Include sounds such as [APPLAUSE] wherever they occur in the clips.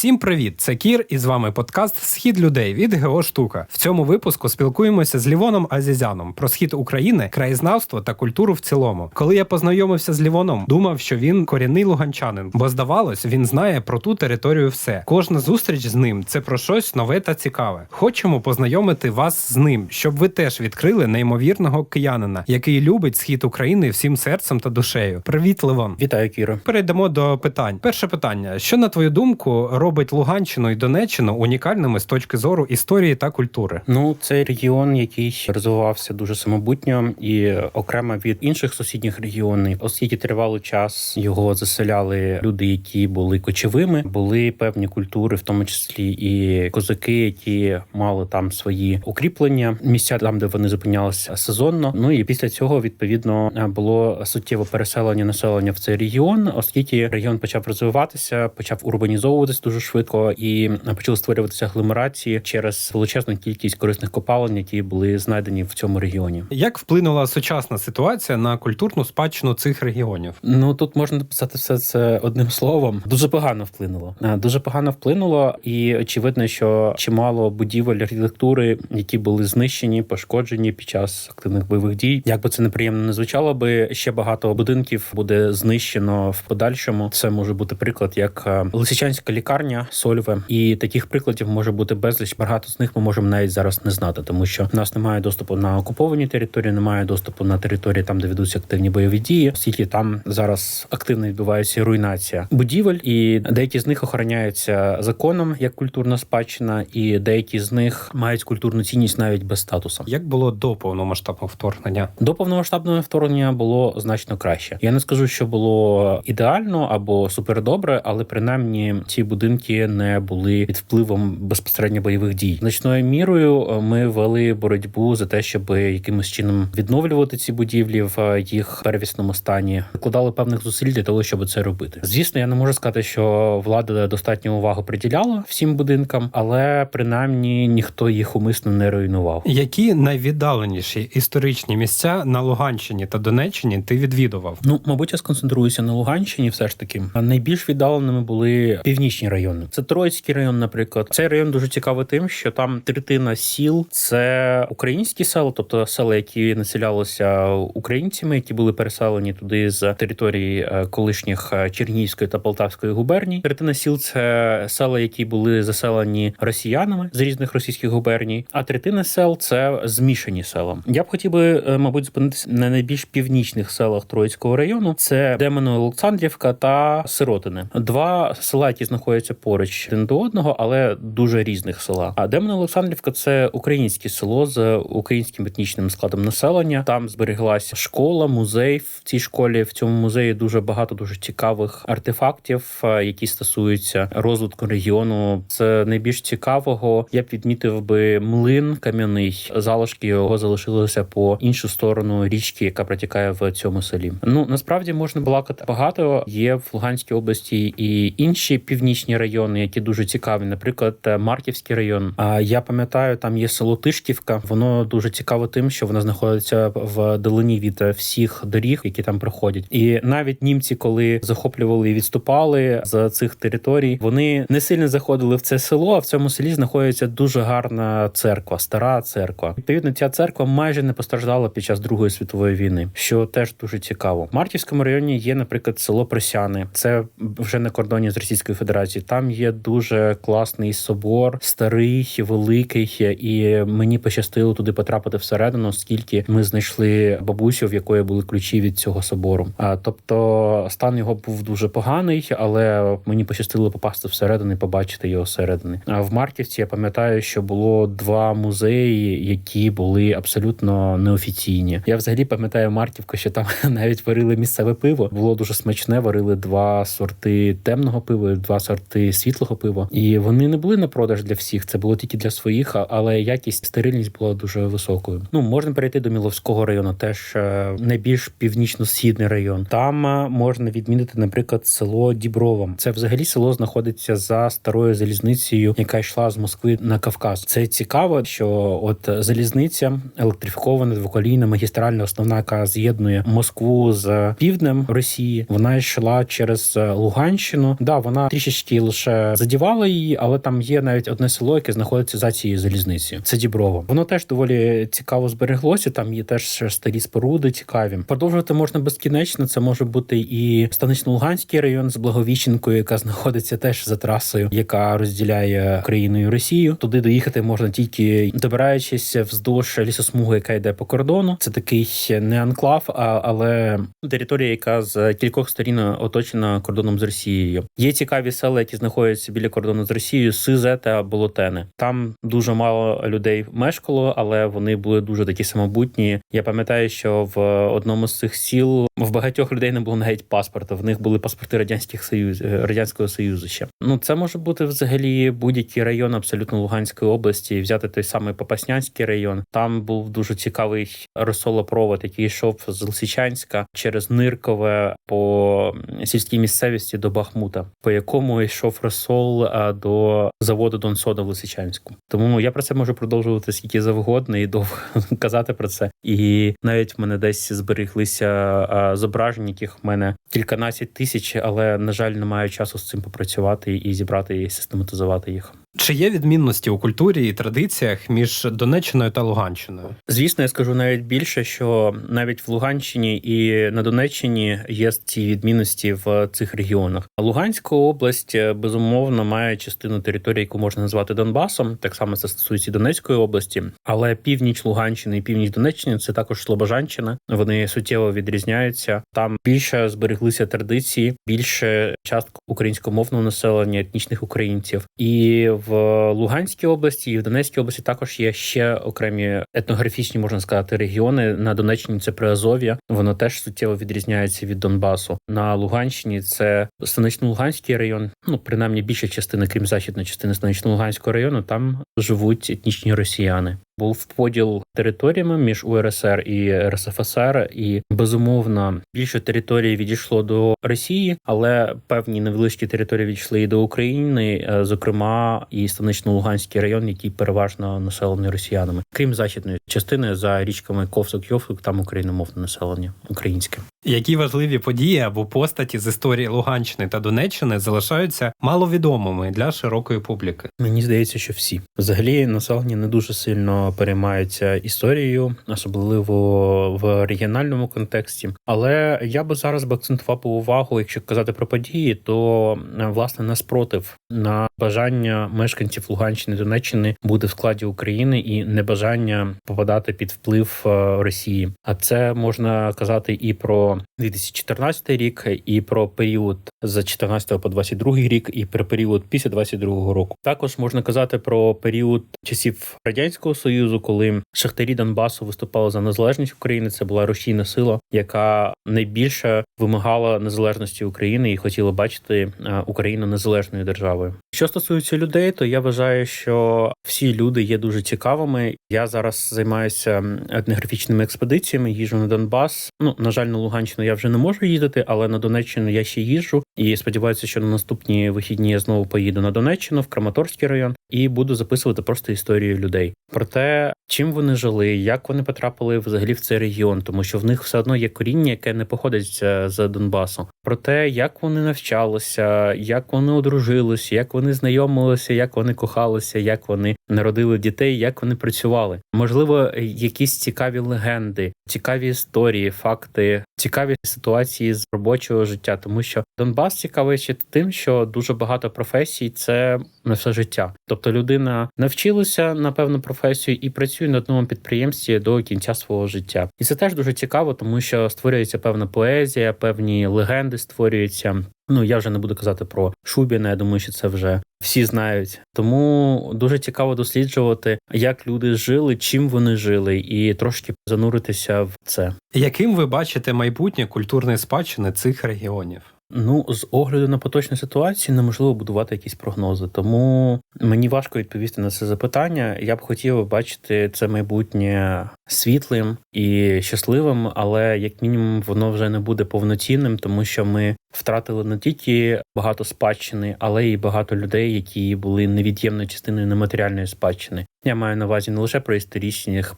Всім привіт! Це Кір, і з вами подкаст Схід людей від Гео Штука. В цьому випуску спілкуємося з Лівоном Азізяном про схід України, краєзнавство та культуру в цілому. Коли я познайомився з Лівоном, думав, що він корінний луганчанин, бо здавалось, він знає про ту територію все. Кожна зустріч з ним це про щось нове та цікаве. Хочемо познайомити вас з ним, щоб ви теж відкрили неймовірного киянина, який любить схід України всім серцем та душею. Привіт, Левон! Вітаю, Кіро. Перейдемо до питань. Перше питання: що на твою думку робить Луганщину і Донеччину унікальними з точки зору історії та культури? Ну, це регіон, який розвивався дуже самобутньо і окремо від інших сусідніх регіонів, оскільки тривалий час його заселяли люди, які були кочовими, були певні культури, в тому числі і козаки, які мали там свої укріплення, місця там, де вони зупинялися сезонно. Ну і після цього відповідно було суттєве переселення населення в цей регіон, оскільки регіон почав розвиватися, почав урбанізовуватись дуже швидко і почали створюватися агломерації через величезну кількість корисних копалин, які були знайдені в цьому регіоні. Як вплинула сучасна ситуація на культурну спадщину цих регіонів? Ну тут можна написати все це одним словом. Дуже погано вплинуло. Е, Дуже погано вплинуло, і очевидно, що чимало будівель архітектури, які були знищені, пошкоджені під час активних бойових дій. Як би це неприємно не звучало би, ще багато будинків буде знищено в подальшому. Це може бути приклад, як е, Лисичанська лікарня, Сольве, і таких прикладів може бути безліч. Багато з них ми можемо навіть зараз не знати, тому що в нас немає доступу на окуповані території, немає доступу на території там, де ведуться активні бойові дії, оскільки там зараз активно відбувається руйнація будівель, і деякі з них охороняються законом як культурна спадщина, і деякі з них мають культурну цінність навіть без статусу. Як було до повномасштабного вторгнення? До повномасштабного вторгнення було значно краще. Я не скажу, що було ідеально або супердобре, але принаймні ці будинки не були під впливом безпосередньо бойових дій. Значною мірою е, ми вели боротьбу за те, щоб якимось чином відновлювати ці будівлі в е, їх первісному стані, вкладали певних зусиль для того, щоб це робити. Звісно, я не можу сказати, що влада достатньо увагу приділяла всім будинкам, але принаймні ніхто їх умисно не руйнував. Які найвіддаленіші історичні місця на Луганщині та Донеччині ти відвідував? Ну, мабуть, я сконцентруюся на Луганщині, все ж таки. А найбільш віддаленими були північні райони. Це Троїцький район, наприклад. Цей район дуже цікавий тим, що там третина сіл це українські села, тобто села, які населялися українцями, які були переселені туди з території е, колишніх е, Чернігівської та Полтавської губерній. Третина сіл це села, які були заселені росіянами з різних російських губерній. А третина сел це змішані села. Я б хотів би, е, мабуть, зупинитися на найбільш північних селах Троїцького району. Це Демоно Олександрівка та Сиротини. Два села, які знаходяться поруч один до одного, але дуже різних села. А Демоно Олександрівка це українське село з українським етнічним складом населення. Там збереглася школа, музей. В цій школі в цьому музеї дуже багато дуже цікавих артефактів, е, які стосуються розвитку регіону. Це найбільш цікавого. Я б відмітив би млин кам'яний. Залишки його залишилися по іншу сторону річки, яка протікає в цьому селі. Ну насправді можна балакати багато. Є в Луганській області і інші північні райони, які дуже цікаві. Наприклад, Марківський район. А я пам'ятаю, там є село Тишківка. Воно дуже цікаво тим, що воно знаходиться в долині від всіх доріг, які там проходять. І навіть німці, коли захоплювали і відступали з цих територій, вони не сильно заходили в це село. А в цьому селі знаходиться дуже гарна церква, стара церква. Відповідно, ця церква майже не постраждала під час Другої світової війни, що теж дуже цікаво. В Марківському районі є, наприклад, село Просяни. Це вже на кордоні з Російською Федерацією. Там є дуже класний собор, старий, великий, і мені пощастило туди потрапити всередину, оскільки ми знайшли бабусю, в якої були ключі від цього собору. А тобто стан його був дуже поганий, але мені пощастило попасти всередину і побачити його всередини. А в Марківці я пам'ятаю, що було два музеї, які були абсолютно неофіційні. Я взагалі пам'ятаю Марківку, що там [LAUGHS] навіть варили місцеве пиво. Було дуже смачне. Варили два сорти темного пива, два сорти світлого пива, і вони не були на продаж для всіх. Це було тільки для своїх, але якість стерильність була дуже високою. Ну можна перейти до Міловського району, теж е, найбільш північно-східний район. Там е, можна відмінити, наприклад, село Діброва. Це взагалі село знаходиться за старою залізницею, яка йшла з Москви на Кавказ. Це цікаво, що от залізниця електрифікована двоколійна магістральна основна, яка з'єднує Москву з півднем Росії. Вона йшла через е, Луганщину. Да, вона трішечки лише задівало її, але там є навіть одне село, яке знаходиться за цією залізницею. Це Діброво. Воно теж доволі цікаво збереглося. Там є теж старі споруди цікаві. Продовжувати можна безкінечно. Це може бути і станично-Луганський район з Благовіщенкою, яка знаходиться теж за трасою, яка розділяє Україну і Росію. Туди доїхати можна тільки добираючись вздовж лісосмуги, яка йде по кордону. Це такий не анклав, а але територія, яка з кількох сторін оточена кордоном з Росією. Є цікаві села, які знаходяться біля кордону з Росією, Сизе та Болотене. Там дуже мало людей мешкало, але вони були дуже такі самобутні. Я пам'ятаю, що в одному з цих сіл в багатьох людей не було навіть паспорта. В них були паспорти радянських союз радянського союзу. Ще ну це може бути взагалі будь-який район абсолютно Луганської області. Взяти той самий Попаснянський район. Там був дуже цікавий розсолопровод, який йшов з Лисичанська через Ниркове по сільській місцевості до Бахмута, по якому йшов розсол а, до заводу Донсода в Лисичанську. Тому я про це можу продовжувати скільки завгодно і довго [LAUGHS] казати про це. І навіть в мене десь збереглися зображень, яких в мене кільканадцять тисяч, але на жаль, немає часу з цим попрацювати і зібрати і систематизувати їх. Чи є відмінності у культурі і традиціях між Донеччиною та Луганщиною? Звісно, я скажу навіть більше, що навіть в Луганщині і на Донеччині є ці відмінності в цих регіонах. Луганська область безумовно має частину території, яку можна назвати Донбасом. Так само це стосується Донецької області, але північ Луганщини і північ Донеччини це також Слобожанщина. Вони суттєво відрізняються. Там більше збереглися традиції, більше частка українськомовного населення, етнічних українців і в Луганській області і в Донецькій області також є ще окремі етнографічні, можна сказати, регіони. На Донеччині це Приазов'я, воно теж суттєво відрізняється від Донбасу. На Луганщині це станично-Луганський район. Ну принаймні більша частина, крім західної частини станично-Луганського району, там живуть етнічні росіяни. Був поділ територіями між УРСР і РСФСР, і безумовно більше території відійшло до Росії, але певні невеличкі території відійшли і до України, зокрема і станично-Луганський район, який переважно населений росіянами, крім західної частини за річками Ковсок-Йовсок, там україномовне населення українське. Які важливі події або постаті з історії Луганщини та Донеччини залишаються маловідомими для широкої публіки? Мені здається, що всі взагалі населення не дуже сильно переймаються історією, особливо в регіональному контексті. Але я би зараз би акцентував увагу, якщо казати про події, то власне на спротив на бажання мешканців Луганщини Донеччини бути в складі України і небажання попадати під вплив Росії. А це можна казати і про 2014 рік, і про період з 14 по 22 рік, і про період після 22 року. Також можна казати про період часів радянського союзу, коли шахтарі Донбасу виступали за незалежність України. Це була рушійна сила, яка найбільше вимагала незалежності України і хотіла бачити Україну незалежною державою. Що стосується людей, то я вважаю, що всі люди є дуже цікавими. Я зараз займаюся етнографічними експедиціями. Їжджу на Донбас. Ну на жаль, на Луганщину я вже не можу їздити, але на Донеччину я ще їжджу і сподіваюся, що на наступні вихідні я знову поїду на Донеччину в Краматорський район і буду записувати просто історію людей про те, чим вони жили, як вони потрапили взагалі в цей регіон, тому що в них все одно є коріння, яке не походить з Донбасу. Про те, як вони навчалися, як вони одружилися, як вони знайомилися, як вони кохалися, як вони народили дітей, як вони працювали. Можливо, якісь цікаві легенди, цікаві історії, факти, цікаві ситуації з робочого життя, тому що Донбас цікавий ще тим, що дуже багато професій це на все життя. Тобто людина навчилася на певну професію і працює на одному підприємстві до кінця свого життя. І це теж дуже цікаво, тому що створюється певна поезія, певні легенди створюються. Ну я вже не буду казати про Шубіна. Я думаю, що це вже всі знають. Тому дуже цікаво досліджувати, як люди жили, чим вони жили, і трошки зануритися в це. Яким ви бачите майбутнє культурної спадщини цих регіонів? Ну, з огляду на поточну ситуацію неможливо будувати якісь прогнози, тому мені важко відповісти на це запитання. Я б хотів бачити це майбутнє світлим і щасливим, але як мінімум воно вже не буде повноцінним, тому що ми втратили не тільки багато спадщини, але й багато людей, які були невід'ємною частиною нематеріальної спадщини. Я маю на увазі не лише про історичних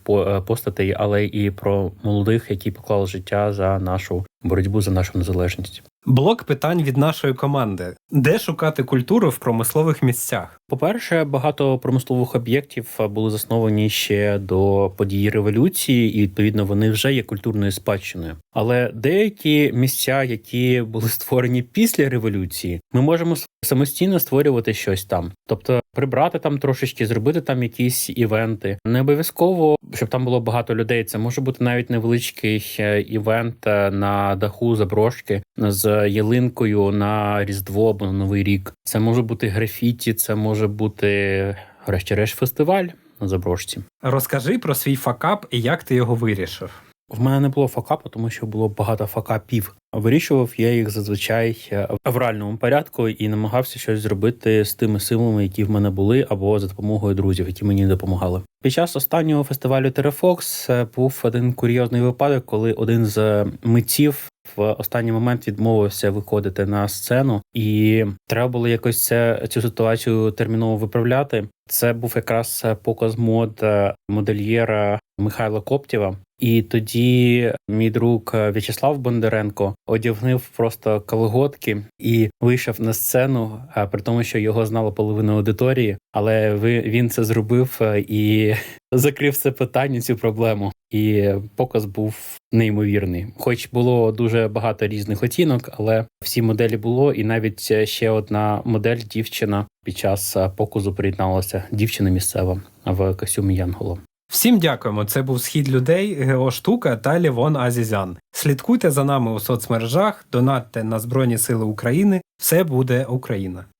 постатей, але і про молодих, які поклали життя за нашу боротьбу за нашу незалежність. Блок питань від нашої команди: де шукати культуру в промислових місцях? По-перше, багато промислових об'єктів були засновані ще до подій революції, і відповідно вони вже є культурною спадщиною. Але деякі місця, які були створені після революції, ми можемо самостійно створювати щось там, тобто прибрати там трошечки, зробити там якісь івенти. Не обов'язково, щоб там було багато людей. Це може бути навіть невеличкий е, івент е, на даху заброшки з ялинкою на Різдво або на Новий рік. Це може бути графіті, це може бути, врешті-решт, фестиваль на заброшці. Розкажи про свій факап і як ти його вирішив. В мене не було факапу, тому що було багато факапів. Вирішував я їх зазвичай е, в реальному порядку і намагався щось зробити з тими силами, які в мене були, або за допомогою друзів, які мені допомагали. Під час останнього фестивалю Терефокс е, був один курйозний випадок, коли один з митців в останній момент відмовився виходити на сцену, і треба було якось це цю ситуацію терміново виправляти. Це був якраз показ мод е, модельєра Михайла Коптєва. І тоді мій друг е, В'ячеслав Бондаренко одягнув просто колготки і вийшов на сцену, при тому, що його знала половина аудиторії, але він це зробив е, і [LAUGHS] закрив це питання, цю проблему. І показ був неймовірний. Хоч було дуже багато різних оцінок, але всі моделі було, і навіть е, ще одна модель дівчина під час е, показу приєдналася дівчина місцева в костюмі Янгола. Всім дякуємо. Це був схід людей, Геоштука та Лівон Азізян. Слідкуйте за нами у соцмережах, донатьте на Збройні Сили України. Все буде Україна.